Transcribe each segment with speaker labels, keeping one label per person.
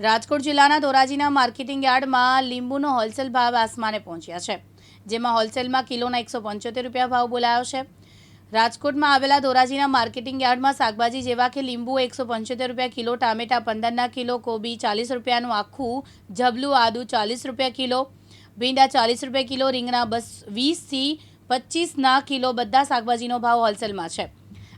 Speaker 1: રાજકોટ જિલ્લાના ધોરાજીના માર્કેટિંગ યાર્ડમાં લીંબુનો હોલસેલ ભાવ આસમાને પહોંચ્યા છે, જેમાં હોલસેલમાં કિલોના એકસો પંચોતેર રૂપિયા ભાવ બોલાયો છે. રાજકોટમાં આવેલા ધોરાજીના માર્કેટિંગ યાર્ડમાં શાકભાજી જેવા કે લીંબુ એકસો પંચોતેર રૂપિયા કિલો, ટામેટા પંદરના કિલો, કોબી ચાલીસ રૂપિયાનું આખું જબલું આદુ ચાલીસ રૂપિયા કિલો, ભીંડા ચાલીસ રૂપિયા કિલો, રીંગણા બસ વીસથી પચીસના કિલો બધા શાકભાજીનો ભાવ હોલસેલમાં છે.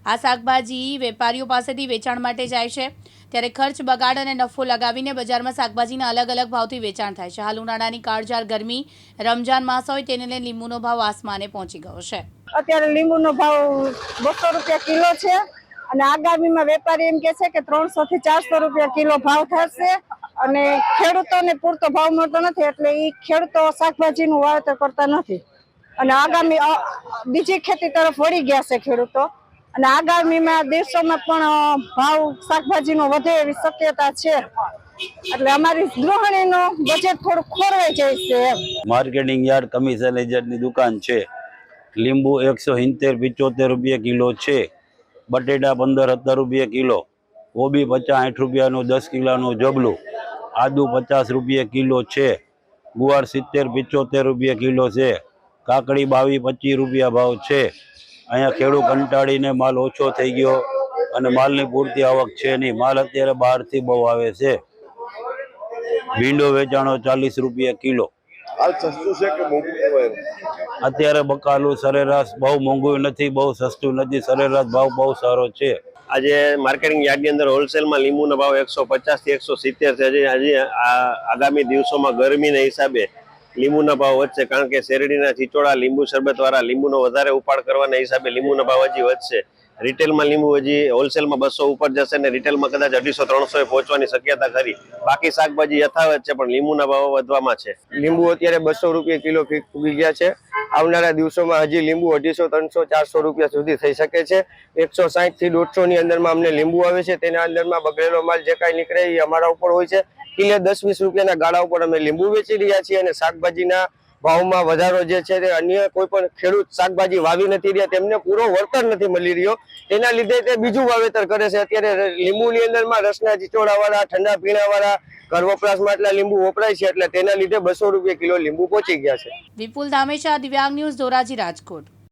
Speaker 1: આ શાકભાજી વેપારીઓ પાસેથી વેચાણ માટે જાય છે. ત્યારે ખર્ચ, બગાડ અને નફો લગાવીને બજારમાં શાકભાજીના અલગ અલગ ભાવથી વેચાણ થાય છે. હાલ ઉનાળાની કાળઝાળ ગરમી રમજાન માસ હોય તેને લઈને લીંબુનો ભાવ આસમાને પહોંચી ગયો છે.
Speaker 2: અત્યારે લીંબુનો ભાવ બસો રૂપિયા કિલો છે અને આગામીમાં વેપારી એમ કે છે કે ત્રણસો થી ચારસો રૂપિયા કિલો ભાવ થશે અને ખેડૂતોને પૂરતો ભાવ મળતો નથી એટલે એ ખેડૂતો શાકભાજીનું વાવેતર કરતા નથી. અને આગામી બીજી ખેતી તરફ વળી ગયા છે ખેડૂતો. અને આગામીમાં દિવસોમાં પણ ભાવ શાકભાજીનો વધે એવી શક્યતા છે. એટલે અમારી ગૃહિણીનો બજેટ થોડું ખોરવાઈ જાય છે
Speaker 3: માર્કેટિંગ યાર્ડ કમિશન એજન્ટની દુકાન છે. લીંબુ એકસો સિત્તેર, પિચોતેર રૂપિયા કિલો છે. બટેટા પંદર, સત્તર રૂપિયા કિલો. કોબી પચાસ, આઠ રૂપિયાનું, દસ કિલોનું જબલું. આદુ પચાસ રૂપિયા કિલો છે. ગુવાર સિત્તેર, પિચોતેર રૂપિયા કિલો છે. કાકડી બાવીસ પચીસ રૂપિયા ભાવ છે. અહીંયા ખેડૂત કંટાળીને માલ ઓછો થઈ ગયો અને માલની પૂરતી આવક છે નહીં. માલ અત્યારે બહારથી બહુ આવે છે. ભીંડો વેચાણો ચાલીસ રૂપિયા કિલો.
Speaker 4: હાલ સસ્તું છે કે મોંઘું કહેવાય?
Speaker 3: અત્યારે બકાલું સરેરાશ બહુ મોંઘું નથી બહુ સસ્તું નથી. સરેરાશ ભાવ બહુ સારો છે.
Speaker 5: આજે માર્કેટિંગ યાર્ડની અંદર હોલસેલમાં લીંબુનો ભાવ એકસો પચાસથી એકસો સિત્તેર છે. આજે હજી આ આગામી દિવસોમાં ગરમીના હિસાબે લીંબુના ભાવ વધશે કારણ કે શેરડીના ચીચોડા, લીંબુ શરબત વાળા લીંબુનો વધારે ઉપાડ કરવાના હિસાબે લીંબુના ભાવ હજી વધશે. રિટેલમાં લીંબુ હજી હોલસેલમાં બસો ઉપર જશે ને રિટેલમાં કદાચ અઢીસો, ત્રણસો પહોંચવાની શક્યતા ખરી. બાકી શાકભાજી યથાવત છે, પણ લીંબુના ભાવ વધવામાં છે.
Speaker 6: લીંબુ અત્યારે બસો રૂપિયા કિલો ફી ઉગી ગયા છે. આવનારા દિવસોમાં હજી લીંબુ અઢીસો, ત્રણસો, ચારસો રૂપિયા સુધી થઈ શકે છે. એકસો સાહીઠથી દોઢસો ની અંદરમાં અમને લીંબુ આવે છે. તેના અંદરમાં બગડેલો માલ જે કાંઈ નીકળે એ અમારા ઉપર હોય છે. કિલે દસ વીસ રૂપિયાના ગાળા ઉપર અમે લીંબુ વેચી રહ્યા છીએ અને શાકભાજીના ભાવમાં વધારો જે છે તે અન્ય કોઈ પણ ખેડૂત શાકભાજી વાવી નથી રહ્યા, તેમને પૂરો વળતર નથી મળી રહ્યો. એના લીધે તે બીજું વાવેતર કરે છે. અત્યારે લીંબુની અંદરમાં રસના ચીચોડાવાળા ઠંડા પીણાવાળા ઘર વપરાશમાં એટલા લીંબુ વપરાય છે, એટલે તેના લીધે બસો રૂપિયા કિલો લીંબુ પહોંચી ગયા છે.
Speaker 1: વિપુલ ધામેશા દિવ્યાંગ ન્યૂઝ, ધોરાજી રાજકોટ.